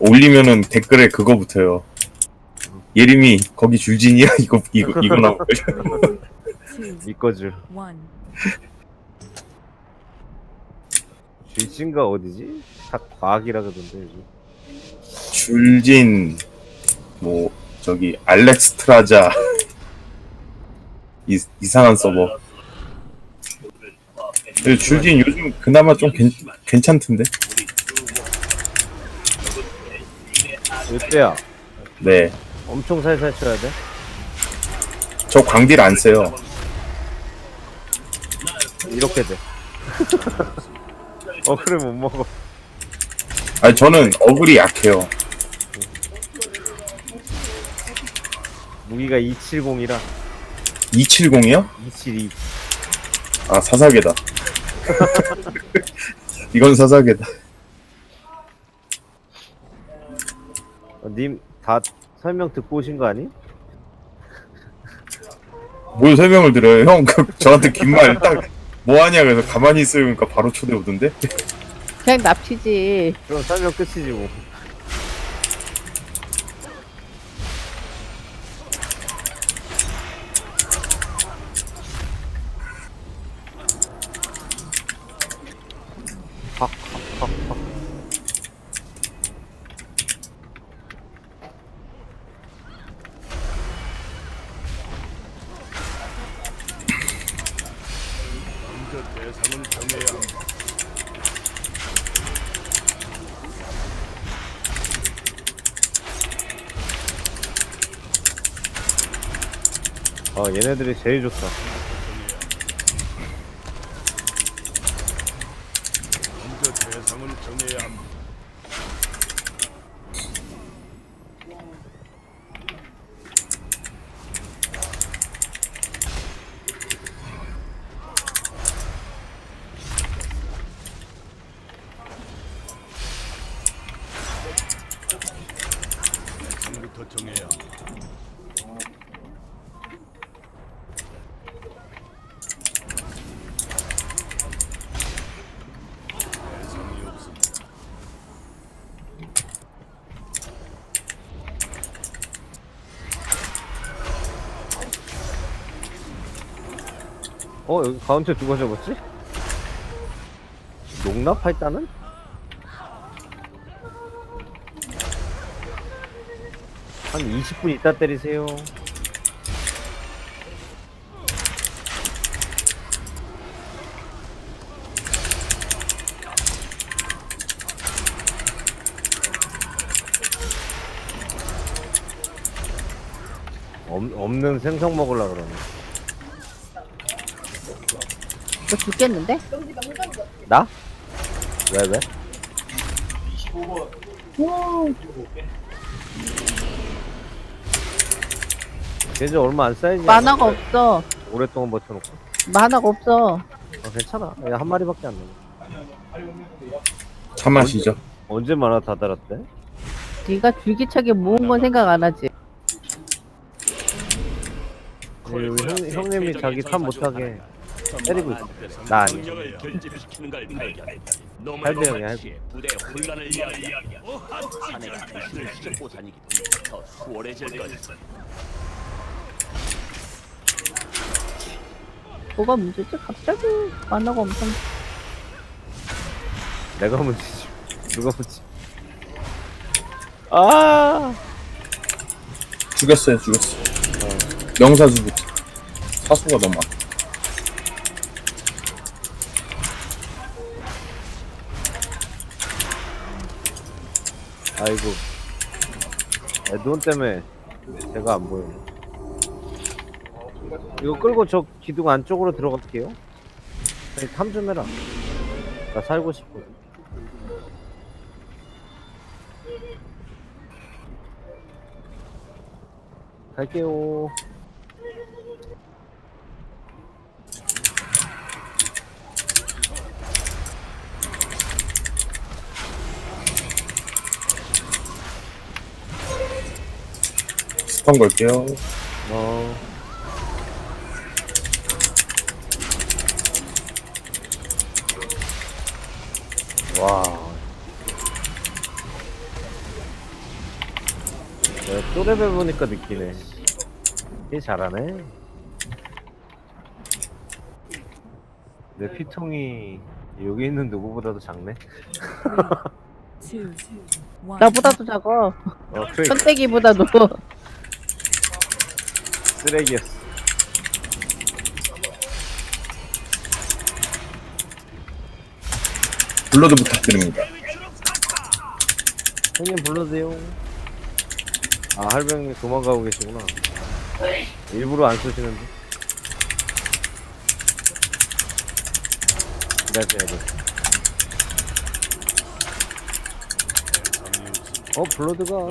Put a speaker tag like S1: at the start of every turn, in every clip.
S1: 올리면은 댓글에 그거 붙어요. 예림이 거기 줄진이야 이거 이거 이거 나올 거야.
S2: one.
S3: 줄신가 어디지? 다 과학이라 그러던데 요즘
S1: 줄진 뭐 저기 알렉스 트라자 이, 이상한 서버. 근데 줄진 요즘 그나마 좀 괜, 괜찮던데.
S3: 이때야
S1: 네.
S3: 엄청 살살 쳐야 돼?
S1: 저 광딜 안 써요.
S3: 이렇게 돼. 어 그래 못 먹어.
S1: 아니 저는 어글이 약해요.
S3: 무기가 270이라
S1: 270이요?
S3: 272.
S1: 아 사사계다. 이건 사사계다.
S3: 님 다 설명 듣고 오신 거 아니?
S1: 뭘 설명을 드려요? 형, 그, 저한테 긴 말 딱, 뭐 하냐, 그래서 가만히 있으니까 바로 초대 오던데?
S4: 그냥 납치지.
S3: 그럼 설명 끝이지 뭐. 아 얘네들이 제일 좋다. 어 가운데 누가 잡았지? 농납할다는? 한 20분 있다 때리세요. 없, 없는 생선 먹으려 그러네.
S4: 너 죽겠는데?
S3: 나? 왜 왜? 이제 얼마 안 쌓이지
S4: 만화가
S3: 않았어?
S4: 없어.
S3: 오랫동안 버텨놓고
S4: 만화가 없어.
S3: 아, 괜찮아 야, 한 마리밖에 안 남아
S1: 차 마시죠.
S3: 언제 만화 다 달았대?
S4: 네가 줄기차게 모은 건 생각 안 하지.
S3: 우리 형, 형님이 자기 탑 못하게 때리고 있어 나 아니야
S5: 성령을 결집시키는 걸 발견했다. 놈을
S3: 할배 형이야,
S5: 동시에 부대 혼란을 이야기하며 사내가 당신을 싣고 다니기 더 수월해질 것이다.
S4: 뭐가 문제지? 갑자기 만화가 엄청.
S3: 내가 문제지 누가 문제 아
S1: 죽였어요, 죽였어. 명사수부터. 사수가 너무 많아.
S3: 아이고. 에드온 때문에 제가 안 보여요 이거 끌고 저 기둥 안쪽으로 들어갈게요. 탐좀 해라. 나 살고 싶거든 갈게요
S1: 스턴 걸게요.
S3: 어 와. 내가 또레벨 보니까 느끼네. 얘 잘하네. 내 피통이 여기 있는 누구보다도 작네.
S4: 나보다도 작아.
S3: 어, 그래.
S4: 천대기보다도.
S3: 쓰레기였어.
S1: 블러드 부탁드립니다.
S3: 형님 불러주세요. 아, 할병님 도망가고 계시구나. 일부러 안 쏘시는데. 기다려야 돼. 어, 블러드가.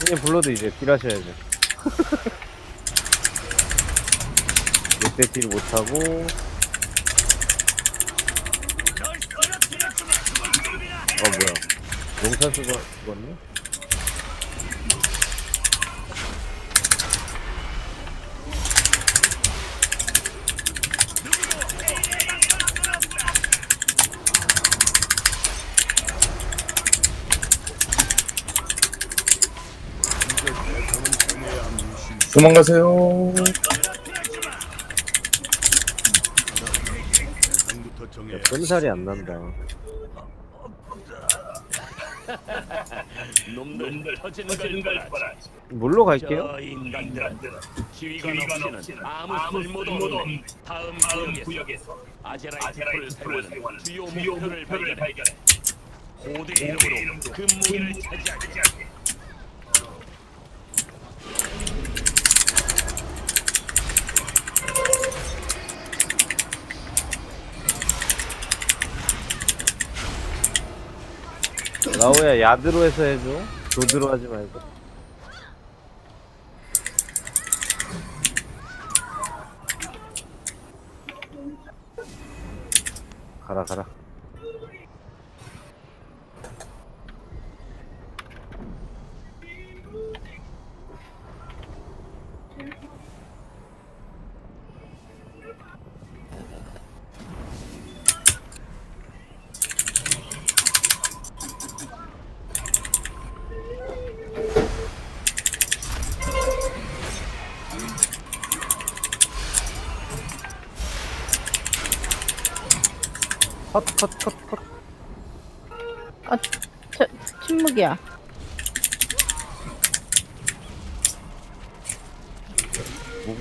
S3: 형님 블러드 이제 딜하셔야죠. 몇대 딜 못하고. 어 뭐야 용사수가 죽었네?
S1: 도망가세요.
S3: 야, 끔살이 안 난다
S5: 놈들 터지는 걸 봐라.
S3: 물로 갈게요
S5: 저 인간들은 지휘관 없이는 아무 쓸모도 없는 다음 구역에서 아제라의 세우는 주요 목표를 발견해 고대 이름으로 그 무기를 차지하게
S3: 라오야 야드로 해서 해줘. 조드로 하지 말고. 가라 가라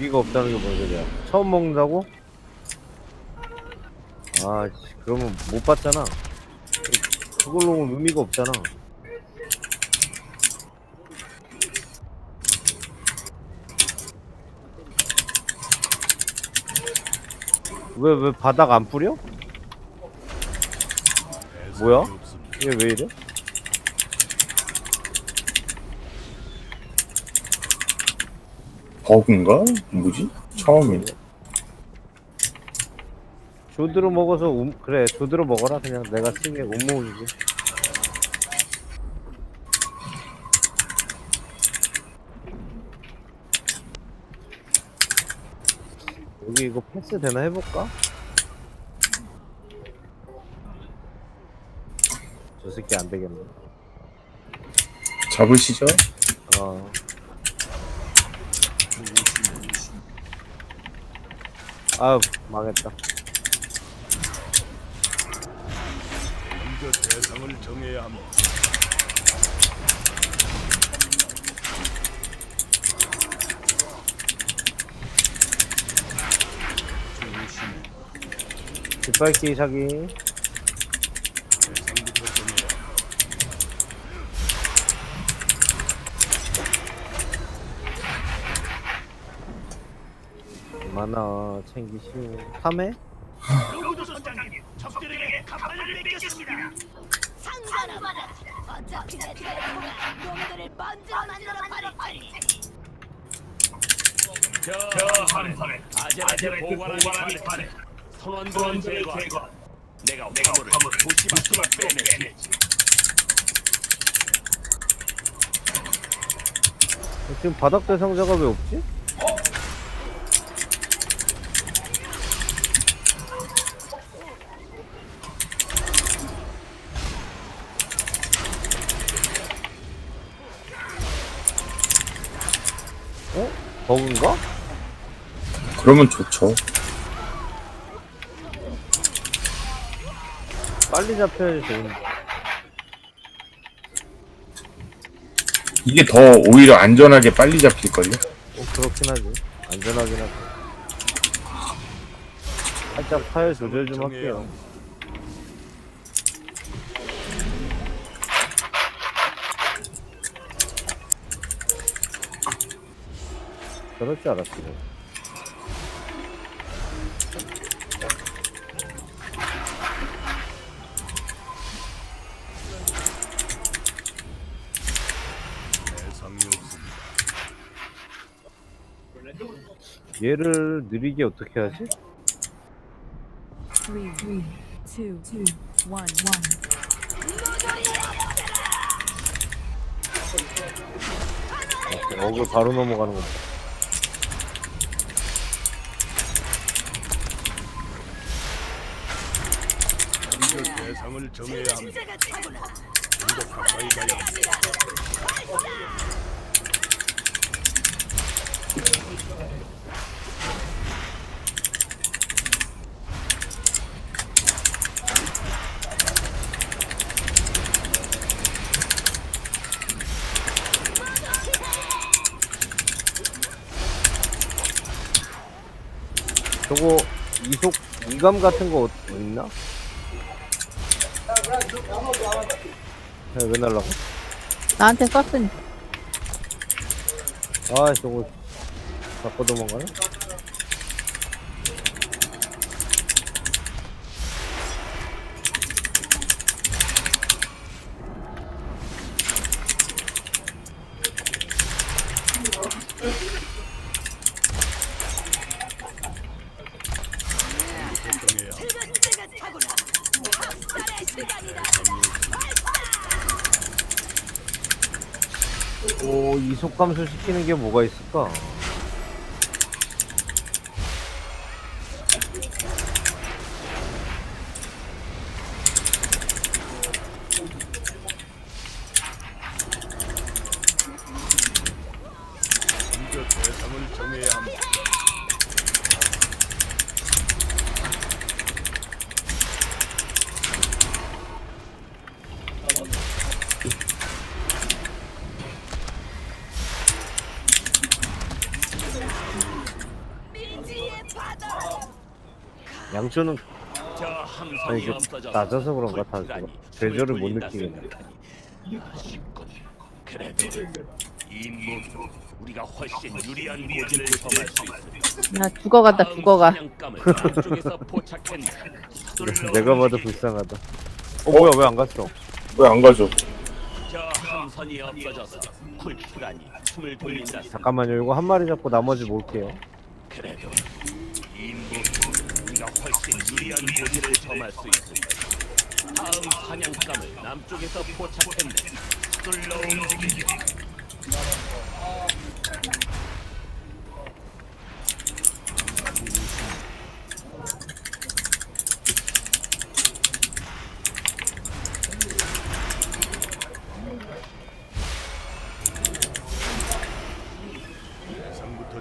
S3: 무기가 없다는 게 뭔 소리야 처음 먹는다고? 아 씨, 그러면 못 봤잖아 그걸로 는 의미가 없잖아 왜 왜 바닥 안 뿌려? 뭐야? 이게 왜 이래?
S1: 버그인가? 뭐지? 처음이네.
S3: 조드로 먹어서 움, 그래 조드로 먹어라 그냥 내가 쓰기에 운모으지 여기 이거 패스 되나 해볼까? 저 새끼 안 되겠네
S1: 잡으시죠?
S3: 어 아우 망했다
S6: 먼저 대상을 정해야 합니다.
S3: 뒷밟기 사기
S6: 대상부터 정해야 합니다.
S3: 얼마나 챙기시오 3회?
S7: 상관없어. 어차피 내 태도가 놈들을 먼저 만들어 버릴 테니.
S5: 저 한판에 아제라의 보관하는 판에 선원들은 제거 내가 화물을 도시 밖으로 빼내지
S3: 지금 바닥 대 상자가 왜 없지? 버그인가?
S1: 그러면 좋죠.
S3: 빨리 잡혀야지 좋은데.
S1: 이게 더 오히려 안전하게 빨리 잡힐걸요?
S3: 어, 그렇긴 하지. 안전하긴 하지. 살짝 파열 조절 좀 할게요. 그럴 줄
S6: 없습니다.
S3: 얘를 느리게 어떻게 하지?
S2: Three.
S3: 어글 바로 넘어가는 거.
S6: 대상을 정해야 합니다. 좀더 가까이 가야 합니다.
S3: 저거 이속 이감 같은 거 있나? 야, 왜 날라가?
S4: 나한테 썼으니.
S3: 아, 저거 바꿔 도망가네?
S6: 정해야 합니다.
S7: 그때가 차구나. 학살의 시간이다.
S3: 오, 이속 감소 시키는 게 뭐가 있을까?
S6: 먼저 대상을 정해야 합니다.
S3: 양초는
S5: 저
S3: 아니,
S5: 없어져서
S3: 낮아서 그런가 제가 궤절을 못 느끼겠네.
S5: 이 무기 우리가 훨씬 유리한 고지를 점할 수 있어.
S4: 나 죽어간다, 죽어가.
S5: 남쪽에서. 서둘러
S3: 내가 봐도
S5: 움직이게.
S3: 불쌍하다. 어, 뭐야, 왜 안 갔어?
S1: 왜 안 가죠?
S5: 저 함선이 없어져서 쿨프라니 숨을 돌린다.
S3: 잠깐만요, 이거 한 마리 잡고 나머지 몰게요.
S5: 그래도 유리한 고지를 점할 수 있어. 다음 사냥감을 남쪽에서 포착했네.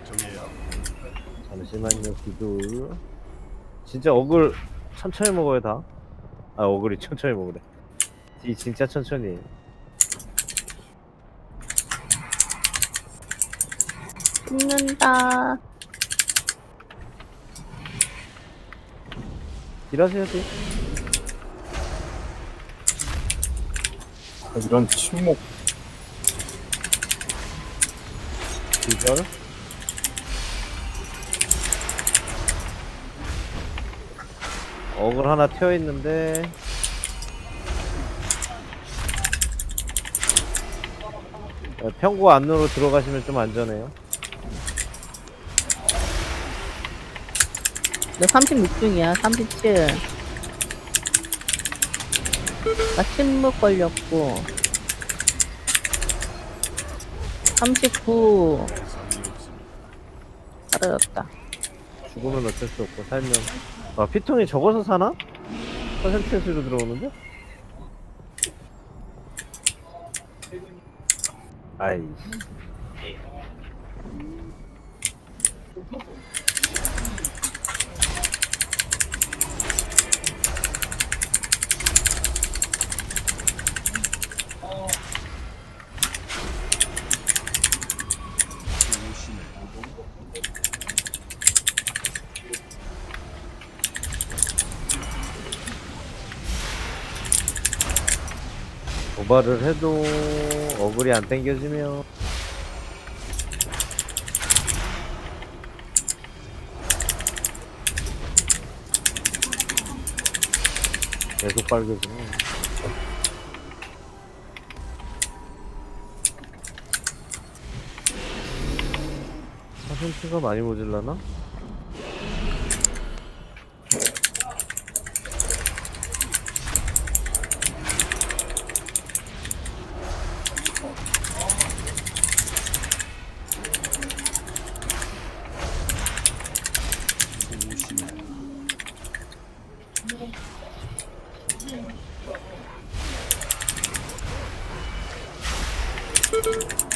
S6: 정해야 합니다.
S3: 잠시만요, 기둘. 진짜 어글 천천히 먹어요, 다. 아, 어글이 천천히 먹으래. 이 진짜 천천히. 해요.
S4: 죽는다.
S3: 일하세요, 지
S1: 아, 이런 침묵.
S3: 기절. 어글 하나 튀어 있는데 어, 평구 안으로 들어가시면 좀 안전해요.
S4: 너 36중이야, 37. 나 침묵 걸렸고. 39.
S6: 대상이 없습니다.
S4: 사라졌다.
S3: 죽으면 어쩔 수 없고 살면 아 피통이 적어서 사나? 퍼센테이지로 들어오는데? 아이 도발을 해도 어글이 안 땡겨지면 계속 빨개지면 사슴피가 많이 모질라나? 밟고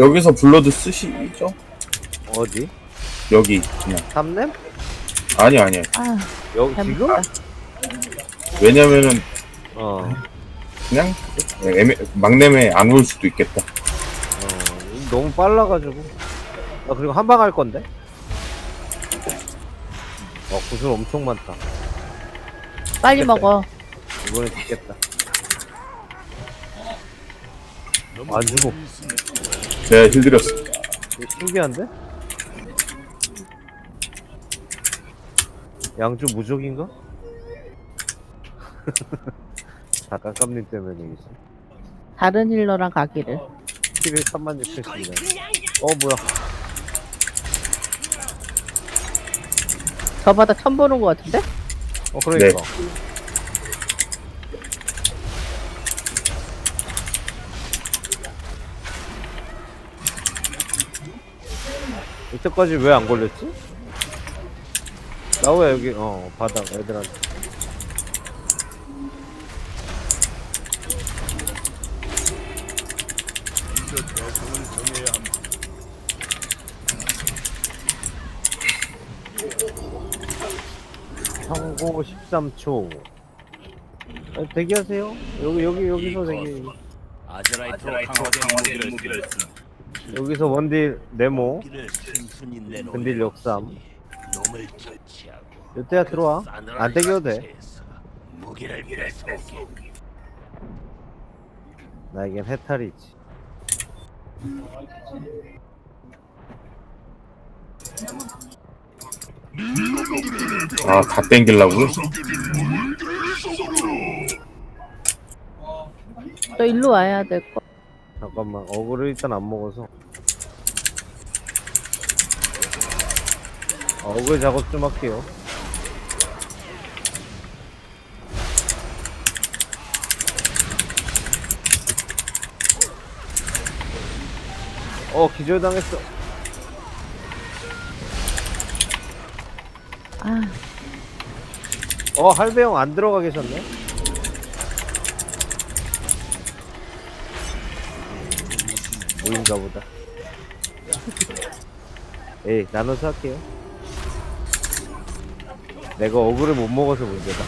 S1: 여기서 블러드 쓰시죠?
S3: 어디?
S1: 여기 그냥
S3: 삼렘?
S1: 아니 아니
S4: 아,
S3: 여기 지금?
S4: 해볼까?
S1: 왜냐면은
S3: 어,
S1: 그냥 애매, 막내매 안 올 수도 있겠다
S3: 어 너무 빨라가지고 아 그리고 한방 할 건데? 어 구슬 엄청 많다
S4: 빨리 먹어.
S3: 이번에 죽겠다
S6: 너무
S3: 안 죽어.
S1: 제가 힐 드렸어
S3: 신기한데? 양주 무적인가? 다 깜깜님 때문이겠지
S4: 다른 힐러랑 가기를.
S3: 11 3만 6천씩이네 어 뭐야
S4: 저보다 처음 보는 것 같은데?
S3: 어 그러니까 이때까지 왜 안 걸렸지? 나 왜 여기 어 바닥 애들한테. 성고 13초 아, 대기하세요 여기 여기 여기서 대기
S5: 아제라이트로 강화된 무기를 쓰는
S3: 여기서 원딜 네모 근딜 역삼.
S5: 처치하고
S3: 이때야 들어와. 안 땡겨도 돼. 나에겐 해탈이 있지.
S1: 아 다 땡기려고요?
S4: 너 일로 와야 될 거.
S3: 잠깐만 어그를 일단 안 먹어서 어그 작업 좀 할게요. 어 기절당했어.
S4: 아,
S3: 어 할배 형 안 들어가 계셨네. 모인가 보다. 에이 나눠서 할게요 내가 어그를 못 먹어서 문제다.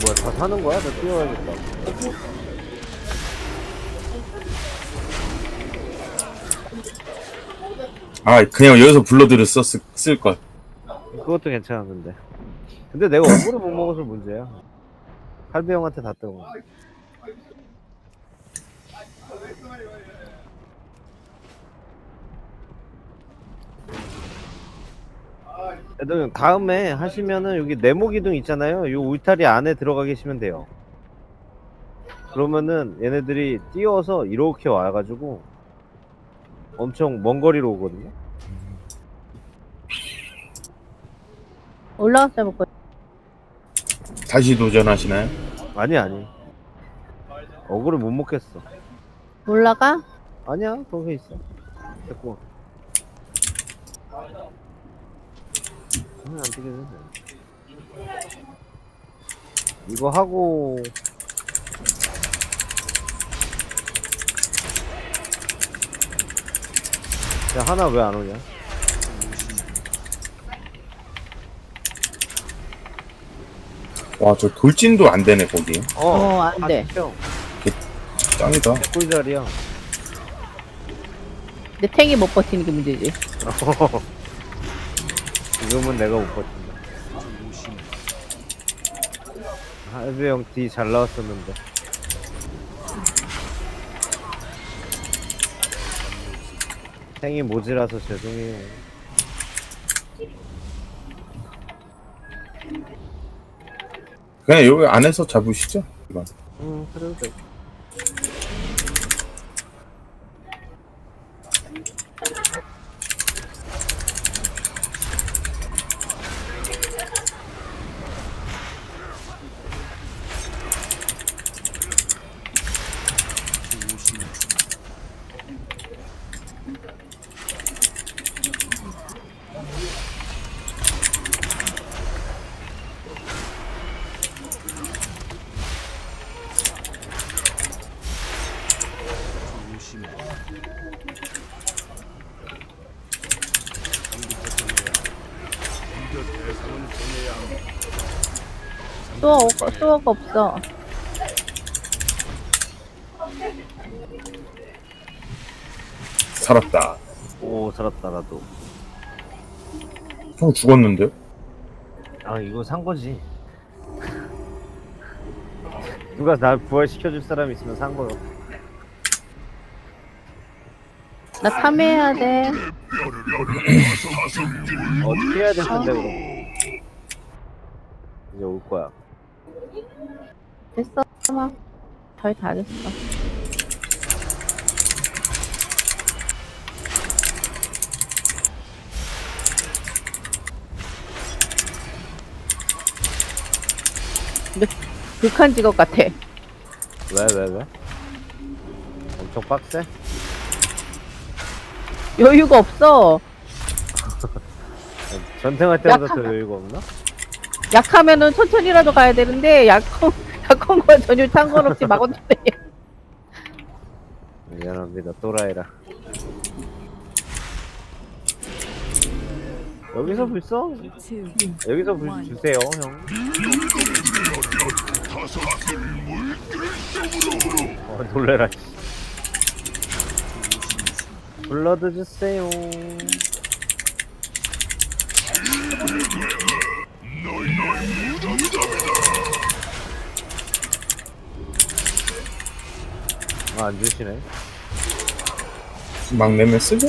S3: 뭐야 다 사는 거야? 나 뛰어야겠다.
S1: 아 그냥 여기서 블러드를 썼을 쓸걸.
S3: 그것도 괜찮았는데. 근데 내가 어그를 못 먹어서 문제야. 할배 형한테 다 뜨고 애들 다음에 하시면은 여기 네모 기둥 있잖아요 요 울타리 안에 들어가 계시면 돼요 그러면은 얘네들이 뛰어서 이렇게 와가지고 엄청 먼 거리로 오거든요.
S4: 올라가서 먹고.
S1: 다시 도전하시나요?
S3: 아니 아니. 어그를 못 먹겠어.
S4: 올라가?
S3: 아니야 거기 있어. 됐고. 음, 안 되겠네. 이거 하고 야 하나 왜 안 오냐?
S1: 와, 저 돌진도 안 되네, 거기.
S4: 어, 안 돼.
S3: 형
S1: 짱이다.
S3: 꿀자리야.
S4: 내 탱이 못 버티는 게 문제지.
S3: 지금은 내가 못 버틴다. 할배 형뒤 잘 나왔었는데. 생이 모지라서 죄송해요.
S1: 그냥 여기 안에서 잡으시죠.
S3: 응, 그래도 돼.
S4: 수어, 수어가 없어.
S1: 살았다.
S3: 오, 살았다, 나도.
S1: 형 죽었는데요?
S3: 아, 이거 산 거지. 누가 날 부활시켜줄 사람 있으면 산 거요.
S4: 나 탐해야 돼.
S3: 어떻게 해야 될 텐데, 그럼. 이제 올 거야.
S4: 됐어. 막. 거의 다 됐어. 근데 극한 직업 같아.
S3: 왜, 왜, 왜? 엄청 빡세?
S4: 여유가 없어.
S3: 전쟁할 때보다
S4: 약하다.
S3: 더 여유가 없나?
S4: 약하면은 천천히라도 가야 되는데 약한 약 한거 전혀 상관없이 막 어떻게
S3: 미안합니다, 또라이라. 여기서 불 써? 여기서 불 주세요, 형. 어, 놀래라. 씨. 블러드 주세요. 아, 안 주시네.
S1: 막 내면 쓰죠.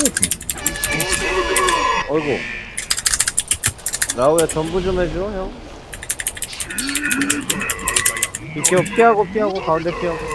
S3: 어이구. 라우야 전부 좀 해줘, 형. 이렇게 피하고 피하고 가운데 피하고.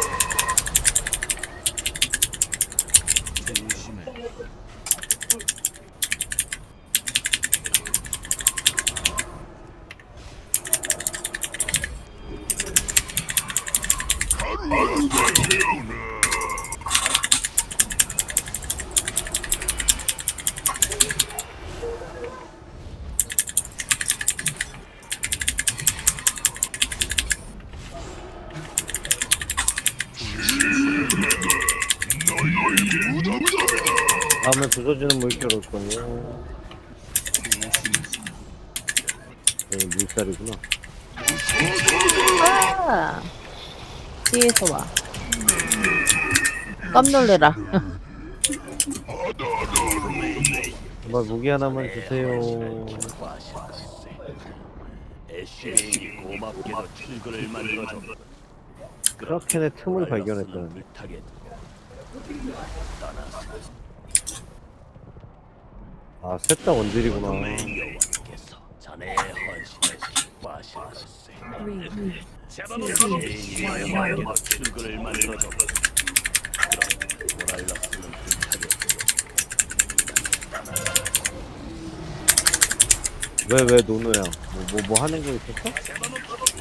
S3: 다음에 부서지는 물결 올 거예요. 여기 물살이구나.
S4: 아 뒤에서 와. 깜놀래라.
S3: 정말 무기 하나만 주세요.
S5: 애쉬레인이 고맙게도 출근을 만들어줘.
S3: 크라켄의 틈을 발견했다는.
S5: 타겟
S3: 아, 셋 다 원딜이구나.
S5: 여왕께서 자네의 기뻐하실 만들어줘. 그럼.
S3: 왜왜 노노야? 뭐 뭐 뭐 하는 거 있었어? 아.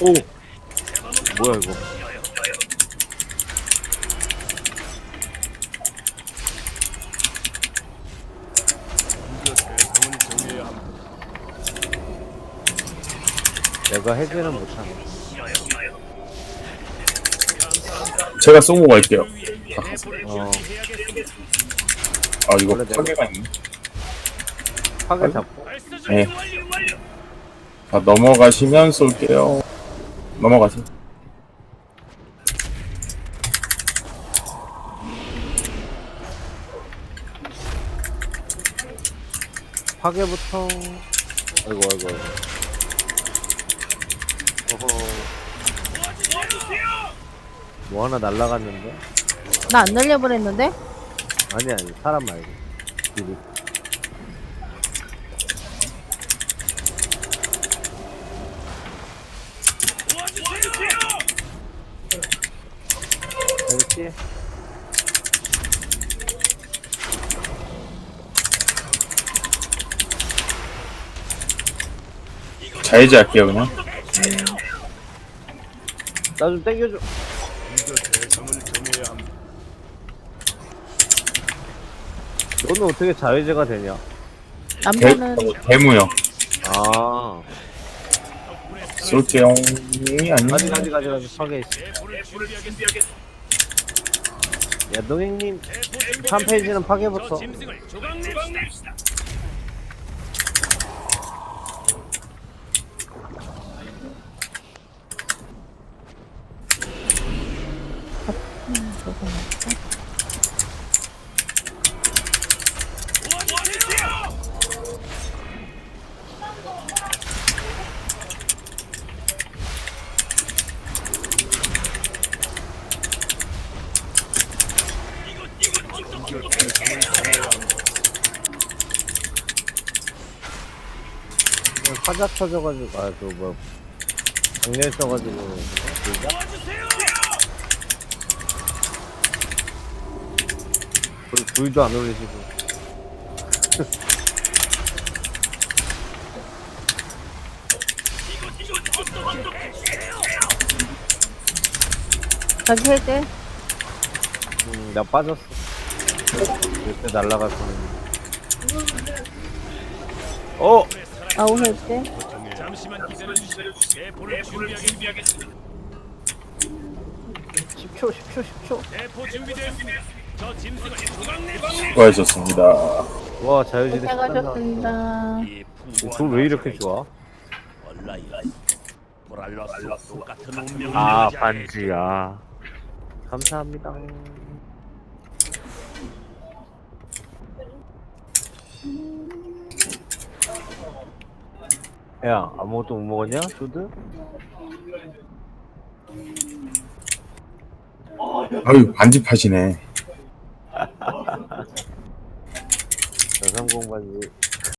S3: 오. 뭐야 이거? 내가 해제는 못하네.
S1: 제가 쏘고 갈게요.
S3: 어.
S1: 아 이거
S3: 원래 내가-
S1: 파괴가 있네.
S3: 파괴 잡고.
S1: 네. 자 넘어가시면 쏠게요. 넘어가세요.
S3: 파괴부터. 아이고 아이고 아이고. 어허. 뭐 하나 날라갔는데?
S4: 나 안 날려버렸는데?
S3: 아니 아니 사람 말고.
S1: 자해제 할게요 그냥.
S3: 나 좀 땡겨줘. 너는 어떻게 자유제가 되냐?
S1: 대,
S4: 남자는
S1: 어, 대무요.
S3: 아.
S1: 쏠게요. 아니.
S3: 아직 아직 아직 아직 파괴 있어. 야 노행님 3페이지는 파괴부터. 그냥 화자 터져가지고 아그뭐 장렬 써가지고 그리고 불도 안 올리시고
S4: 자기 해제
S3: 음나 빠졌어 이렇게 날라갔었는데 어!
S4: 아우 해제
S5: 잠시만 기다려 주시오. 대포를 준비하겠습니다.
S3: 10초 10초 10초
S5: 대포 준비되었습니다.
S1: 수고하셨습니다.
S3: 와 자유지대
S4: 고생하셨습니다
S3: 불왜 이렇게 좋아? 아 반지야 감사합니다 야 아무것도 못 먹었냐 쇼드?
S1: 아유 반집하시네.
S3: 여성공 반지